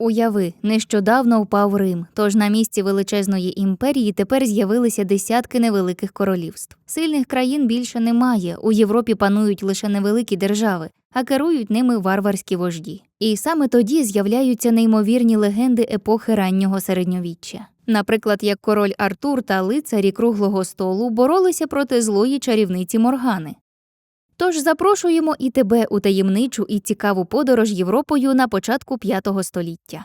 Уяви, нещодавно впав Рим, тож на місці величезної імперії тепер з'явилися десятки невеликих королівств. Сильних країн більше немає. У Європі панують лише невеликі держави, а керують ними варварські вожді. І саме тоді з'являються неймовірні легенди епохи раннього середньовіччя. Наприклад, як король Артур та лицарі круглого столу боролися проти злої чарівниці Моргани. Тож запрошуємо і тебе у таємничу і цікаву подорож Європою на початку V століття.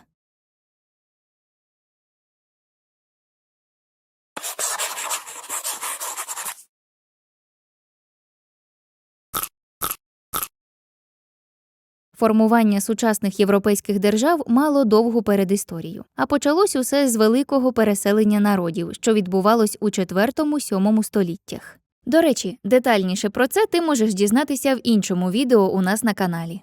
Формування сучасних європейських держав мало довгу передісторію, а почалось усе з великого переселення народів, що відбувалось у IV-VII століттях. До речі, детальніше про це ти можеш дізнатися в іншому відео у нас на каналі.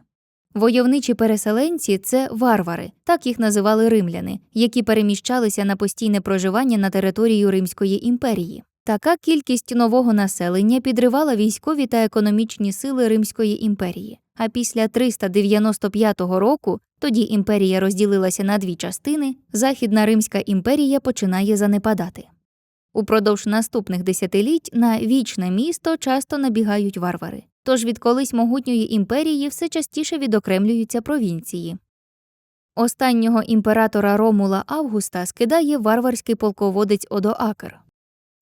Войовничі переселенці це варвари, так їх називали римляни, які переміщалися на постійне проживання на територію Римської імперії. Така кількість нового населення підривала військові та економічні сили Римської імперії. А після 395 року, тоді імперія розділилася на дві частини, Західна Римська імперія починає занепадати. Упродовж наступних десятиліть на вічне місто часто набігають варвари. Тож від колись могутньої імперії все частіше відокремлюються провінції. Останнього імператора Ромула Августа скидає варварський полководець Одоакр.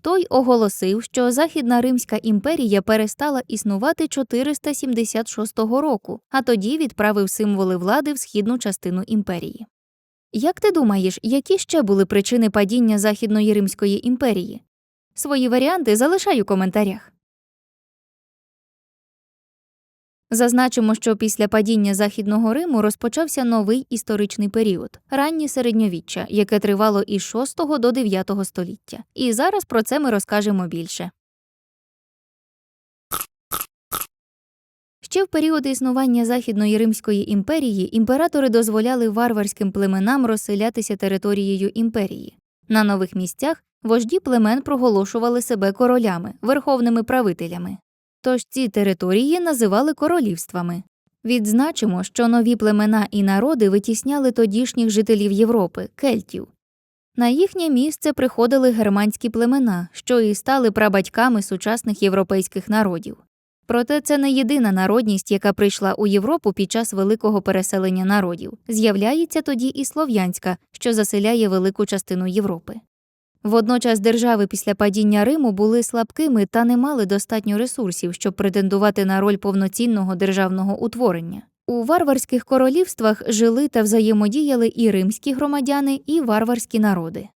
Той оголосив, що Західна Римська імперія перестала існувати 476 року, а тоді відправив символи влади в східну частину імперії. Як ти думаєш, які ще були причини падіння Західної Римської імперії? Свої варіанти залишай у коментарях. Зазначимо, що після падіння Західного Риму розпочався новий історичний період раннє середньовіччя, яке тривало із 6 до 9 століття. І зараз про це ми розкажемо більше. Ще в період існування Західної Римської імперії імператори дозволяли варварським племенам розселятися територією імперії. На нових місцях вожді племен проголошували себе королями, верховними правителями. Тож ці території називали королівствами. Відзначимо, що нові племена і народи витісняли тодішніх жителів Європи кельтів. На їхнє місце приходили германські племена, що і стали прабатьками сучасних європейських народів. Проте це не єдина народність, яка прийшла у Європу під час великого переселення народів. З'являється тоді і слов'янська, що заселяє велику частину Європи. Водночас держави після падіння Риму були слабкими та не мали достатньо ресурсів, щоб претендувати на роль повноцінного державного утворення. У варварських королівствах жили та взаємодіяли і римські громадяни, і варварські народи.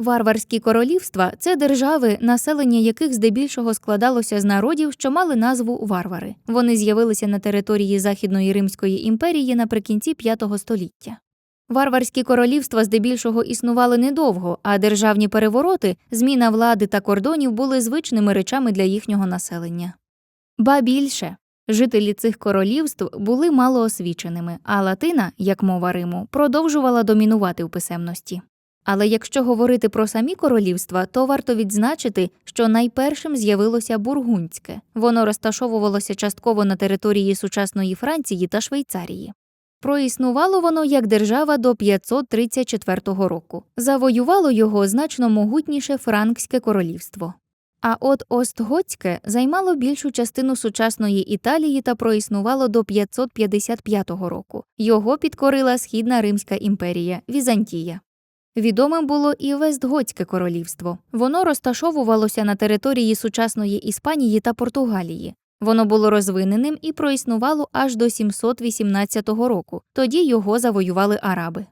Варварські королівства це держави, населення яких здебільшого складалося з народів, що мали назву варвари. Вони з'явилися на території Західної Римської імперії наприкінці V століття. Варварські королівства здебільшого існували недовго, а державні перевороти, зміна влади та кордонів були звичними речами для їхнього населення. Ба більше жителі цих королівств були малоосвіченими, а латина, як мова Риму, продовжувала домінувати в писемності. Але якщо говорити про самі королівства, то варто відзначити, що найпершим з'явилося бургундське. Воно розташовувалося частково на території сучасної Франції та Швейцарії. Проіснувало воно як держава до 534 року. Завоювало його значно могутніше Франкське королівство. А от Остготське займало більшу частину сучасної Італії та проіснувало до 555 року. Його підкорила Східна Римська імперія Візантія. Відомим було і Вестготське королівство. Воно розташовувалося на території сучасної Іспанії та Португалії. Воно було розвиненим і проіснувало аж до 718 року. Тоді його завоювали араби.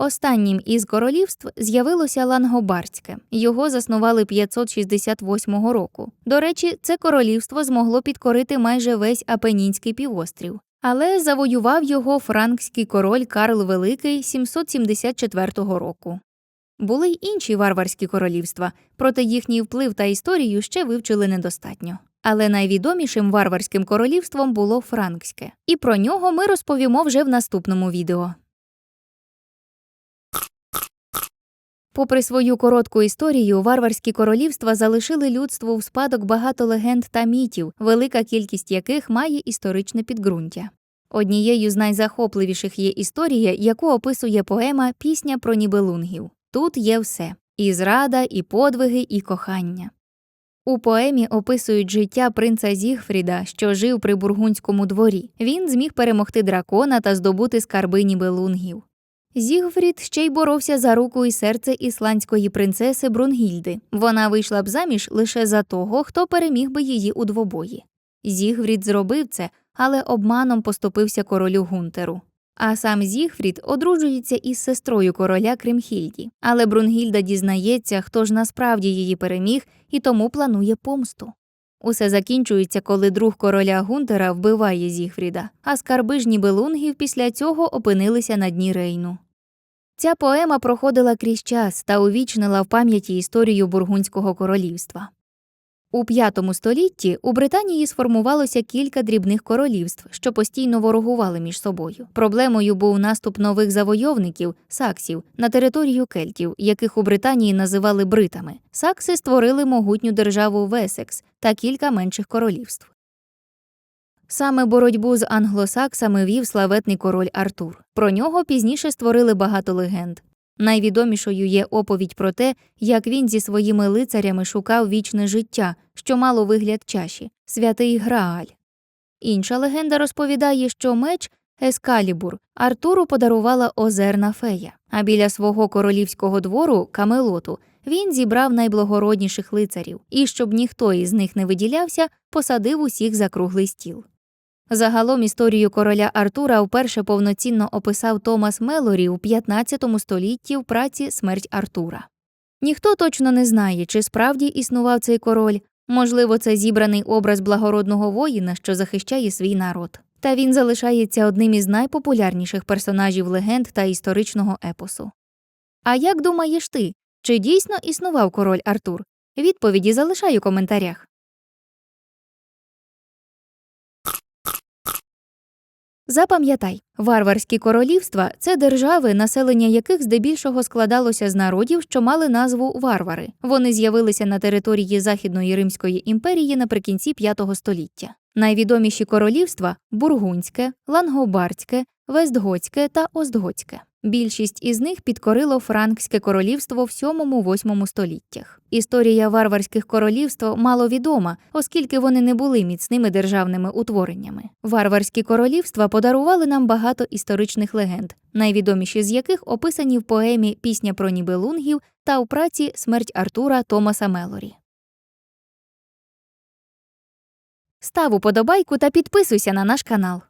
Останнім із королівств з'явилося Лангобардське. Його заснували 568 року. До речі, це королівство змогло підкорити майже весь Апенінський півострів. Але завоював його франкський король Карл Великий 774 року. Були й інші варварські королівства, проте їхній вплив та історію ще вивчили недостатньо. Але найвідомішим варварським королівством було франкське, і про нього ми розповімо вже в наступному відео. Попри свою коротку історію, варварські королівства залишили людству в спадок багато легенд та мітів, велика кількість яких має історичне підґрунтя. Однією з найзахопливіших є історія, яку описує поема Пісня про нібелунгів. Тут є все і зрада, і подвиги, і кохання. У поемі описують життя принца Зігфріда, що жив при бургунському дворі. Він зміг перемогти дракона та здобути скарби нібелунгів. Зігфрід ще й боровся за руку і серце ісландської принцеси Брунгільди. Вона вийшла б заміж лише за того, хто переміг би її у двобої. Зігфрід зробив це, але обманом поступився королю Гунтеру. А сам Зігфрід одружується із сестрою короля Кримхільді. Але Брунгільда дізнається, хто ж насправді її переміг і тому планує помсту. Усе закінчується, коли друг короля Гунтера вбиває Зігфріда, а скарби ж нібелунгів після цього опинилися на дні Рейну. Ця поема проходила крізь час та увічнила в пам'яті історію Бургунського королівства. У V столітті у Британії сформувалося кілька дрібних королівств, що постійно ворогували між собою. Проблемою був наступ нових завойовників саксів на територію кельтів, яких у Британії називали бритами. Сакси створили могутню державу Весекс та кілька менших королівств. Саме боротьбу з англосаксами вів славетний король Артур. Про нього пізніше створили багато легенд. Найвідомішою є оповідь про те, як він зі своїми лицарями шукав вічне життя, що мало вигляд чаші святий Грааль. Інша легенда розповідає, що меч Ескалібур Артуру подарувала озерна фея, а біля свого королівського двору Камелоту він зібрав найблагородніших лицарів і, щоб ніхто із них не виділявся, посадив усіх за круглий стіл. Загалом історію короля Артура вперше повноцінно описав Томас Мелорі у 15 столітті в праці Смерть Артура. Ніхто точно не знає, чи справді існував цей король, можливо, це зібраний образ благородного воїна, що захищає свій народ. Та він залишається одним із найпопулярніших персонажів легенд та історичного епосу. А як думаєш ти, чи дійсно існував король Артур? Відповіді залишай у коментарях. Запам'ятай, варварські королівства це держави, населення яких здебільшого складалося з народів, що мали назву варвари. Вони з'явилися на території Західної Римської імперії наприкінці V століття. Найвідоміші королівства бургунське, лангобардське, вестготське та остготське. Більшість із них підкорило Франкське королівство в 7-8 століттях. Історія варварських королівств мало відома, оскільки вони не були міцними державними утвореннями. Варварські королівства подарували нам багато історичних легенд, найвідоміші з яких описані в поемі Пісня про нібелунгів та у праці Смерть Артура Томаса Мелорі. Став уподобайку та підписуйся на наш канал.